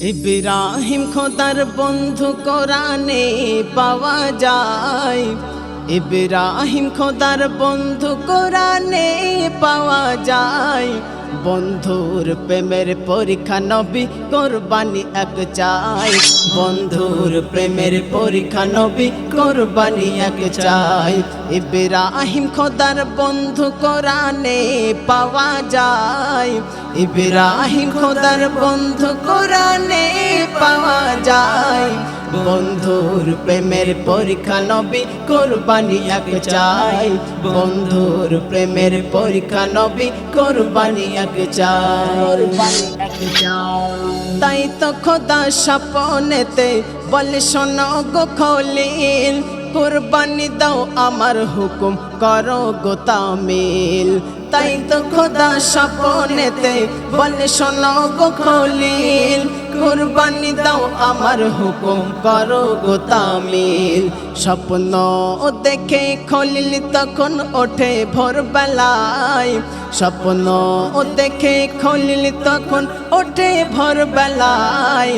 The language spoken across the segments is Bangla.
ইব্রাহিম খোদার বন্ধু কোরআনে পাওয়া যায়। ইব্রাহিম খোদার বন্ধু কোরআনে পাওয়া যায়। বন্ধুর প্রেমের পরীক্ষা নবী কোরবানি এক চাই। বন্ধুর প্রেমের পরীক্ষা নবী কোরবানি এক চাই। ইব্রাহিম খোদার বন্ধু কোরআনে পাওয়া যায়। ইব্রাহিম খোদার বন্ধু কোরআনে পাওয়া যায়। বন্ধুর প্রেমের পরীক্ষা নবী, কোরবানি এক চাই। বন্ধুর প্রেমের পরীক্ষা নবী, কোরবানি এক চাই। তাই তো খোদা স্বপনেতে বলে, শোনো গো খলিল, কোরবানি দাও, আমার হুকুম করো গো তামিল। তাই তো খোদা স্বপনেতে বলে, শোনো গো খলিল কোরবানি দাও আমার হুকুম করো গো তামিল। স্বপ্ন দেখে খলিল তখন ওঠে ভোরবেলায়। স্বপ্ন দেখে খলিল তখন ওঠে ভোরবেলায়।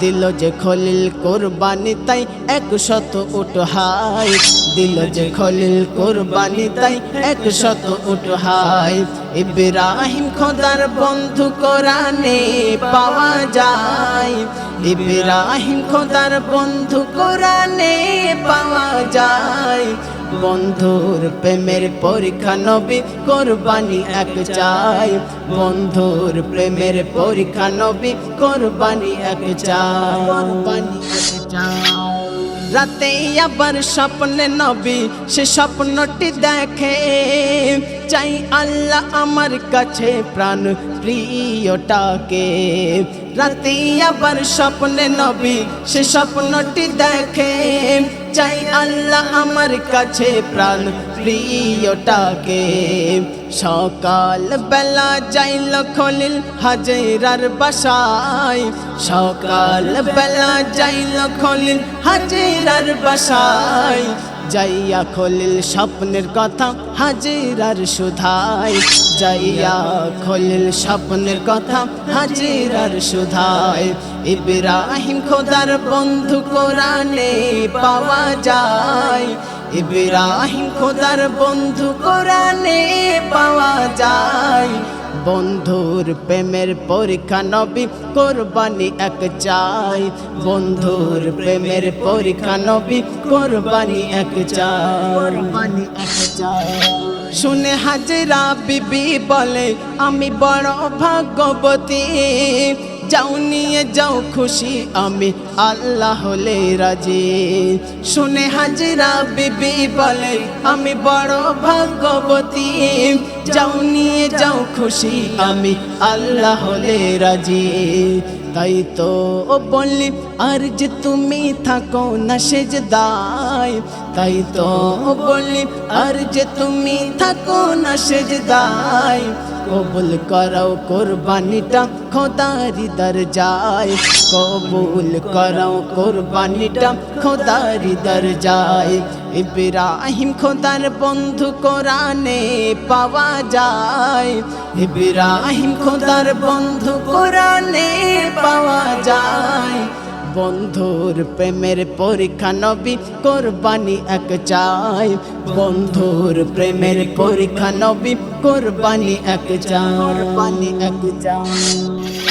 দিল যে খলিল কোরবানি তাই এক শত উঠহাই দিল যে খলিল কোরবানি তাই এক শত উঠহাই ইব্রাহিম খোদার বন্ধু কোরআনে পাওয়া যায়। ইব্রাহিম খোদার বন্ধু কোরআনে পাওয়া যায়। বন্ধুর প্রেমের পরীক্ষা নবী কোরবানি এক চাই। বন্ধুর প্রেমের পরীক্ষা নবী কোরবানি এক চাই কোরবানি এক চাই। রাতে আবার স্বপ্নে নবী, সে স্বপ্নটি দেখে। চাই আল্লাহ আমার কাছে প্রাণ প্রিয়টাকে। রাতে আবার স্বপ্নে নবী, সে স্বপ্নটি দেখে। চাই আল্লাহ আমার কাছে প্রাণ প্রিয়টাকে। সকাল বেলা যাইল খলিল হাজেরার বাসায়। সকাল বেলা যাইল খলিল হাজেরার বাসায়। যাইয়া খলিল স্বপ্নের কথা হাজিরার সুধাই যাইয়া খলিল স্বপ্নের কথা হাজিরার সুধাই ইব্রাহিম খোদার বন্ধু কোরআনে পাওয়া যায়। ইব্রাহিম খোদার বন্ধু কোরআনে বন্ধুর প্রেমের পরীক্ষা নবী কোরবানি এক চাই। বন্ধুর প্রেমের পরীক্ষা নবী কোরবানি এক চাই। এক চাই। শুনে হাজরা বিবি বলে, আমি বড় ভাগ্যবতী। যাও, নিয়ে যাও, খুশি আমি। আল্লাহ হলে রাজি। শুনে হাজিরা বিবি বলে, আমি বড় ভাগ্যবতী। যাও, নিয়ে যাও, খুশি আমি। আল্লাহ হলে রাজি। তাই তো বললি, আর যে তুমি থাকো না সেজ দায় তাই তো ও বললি আর যে তুমি থাকো না সেজ দায় কবুল করাও কোরবানিটা খোদারি দর যায় কবুল করাও কোরবানিটা খোদারি দর যায় ইব্রাহিম খোদার বন্ধু কোরআনে পাওয়া যায়। ইব্রাহিম খোদার বন্ধু কোরআনে পাওয়া যায়। বন্ধুর প্রেমের পরীক্ষা নবী কোরবানি এক চাই। বন্ধুর প্রেমের পরীক্ষা নবী কোরবানি এক চাই। কোরবানি এক চাই